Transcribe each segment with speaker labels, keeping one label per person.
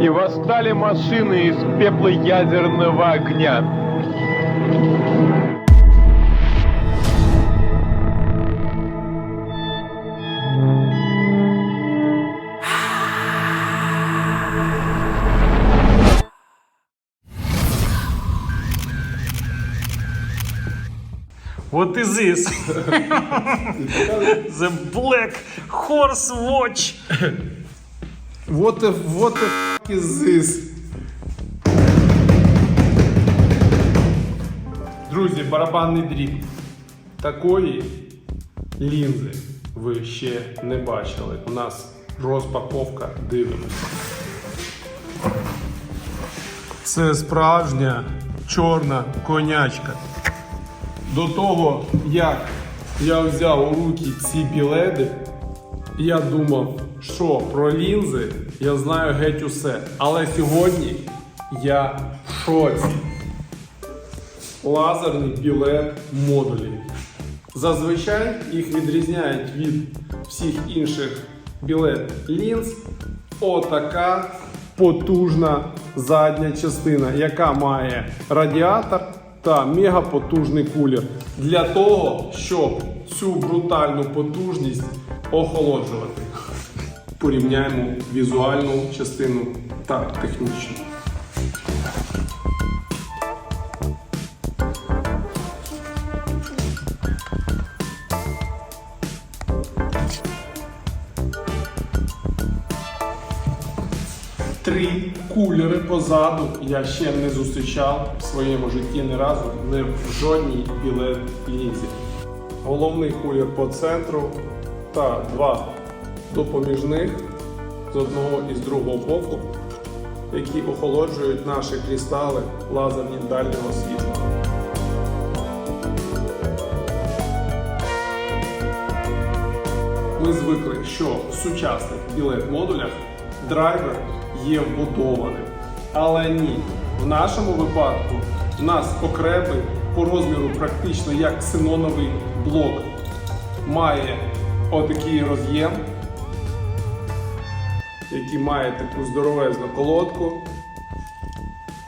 Speaker 1: и восстали машины из пепла ядерного огня.
Speaker 2: What is this? The Black Horse Watch.
Speaker 3: What the, what the this? Друзі, барабанний дріб. Такої лінзи ви ще не бачили. У нас розпаковка дивимося. Це справжня чорна конячка. До того, як я взяв у руки ці біледи, я думав, що про лінзи я знаю геть усе. Але сьогодні я в шоці. Лазерний білет модулі. Зазвичай їх відрізняють від всіх інших білет лінз отака потужна задня частина, яка має радіатор та мегапотужний кулер для того, щоб цю брутальну потужність охолоджувати. Порівняємо візуальну частину та технічну. Три кулери позаду я ще не зустрічав в своєму житті ні разу, не в жодній білет лінзі. Головний кулер по центру та два допоміжних з одного і з другого боку, які охолоджують наші кристали лазерні дальнього світла. Ми звикли, що в сучасних білет-модулях драйвер є вбудованим. Але ні, в нашому випадку в нас окремий по розміру практично як ксеноновий блок має отакий роз'єм, який має таку здоровезну колодку.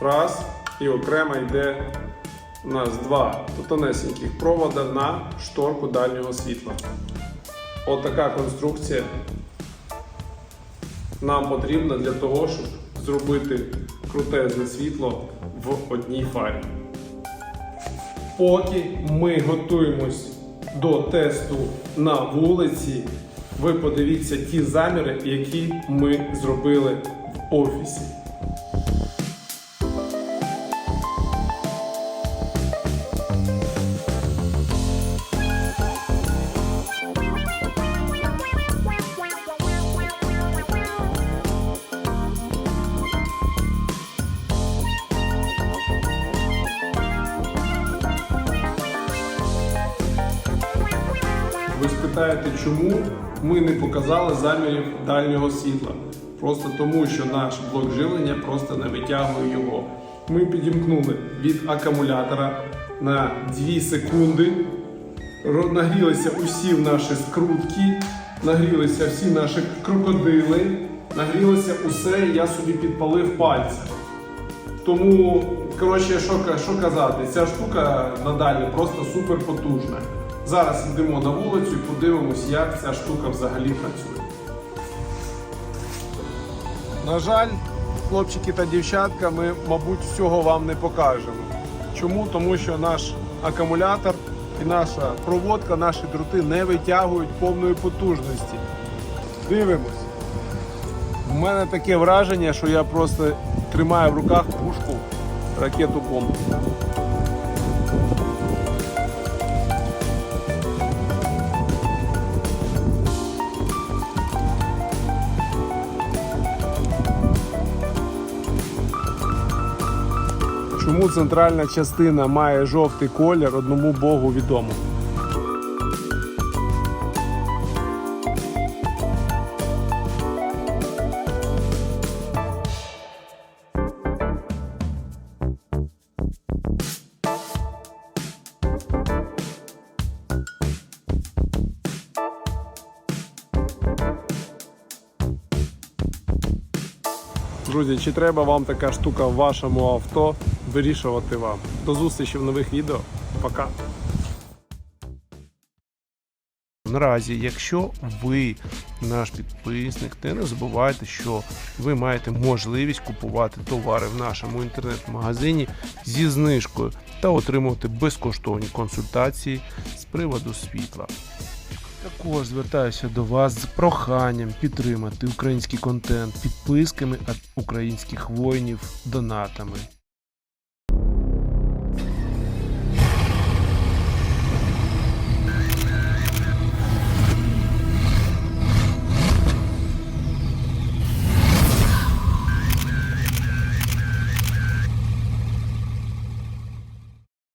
Speaker 3: Раз, і окремо йде у нас два тонесеньких провода на шторку дальнього світла. Отака конструкція нам потрібна для того, щоб зробити крутезне світло в одній фарі. Поки ми готуємось до тесту на вулиці, ви подивіться ті заміри, які ми зробили в офісі. Ви чому ми не показали замірів дальнього світла? Просто тому, що наш блок живлення просто не витягує його. Ми підімкнули від акумулятора на 2 секунди. Нагрілися усі наші скрутки, нагрілися всі наші крокодили, нагрілося усе, і я собі підпалив пальця. Тому, коротше, що, що казати, ця штука надалі просто супер потужна. Зараз йдемо на вулицю і подивимось, як ця штука взагалі працює. На жаль, хлопчики та дівчатка, ми, мабуть, всього вам не покажемо. Чому? Тому що наш акумулятор і наша проводка, наші дроти не витягують повної потужності. Дивимось. У мене таке враження, що я просто тримаю в руках пушку ракету бомбу. Чому центральна частина має жовтий колір, одному богу відомо. Друзі, чи треба вам така штука в вашому авто? Вирішувати вам. До зустрічі в нових відео. Пока. Наразі, якщо ви наш підписник, то не забувайте, що ви маєте можливість купувати товари в нашому інтернет-магазині зі знижкою та отримувати безкоштовні консультації з приводу світла. Також звертаюся до вас з проханням підтримати український контент підписками від українських воїнів донатами.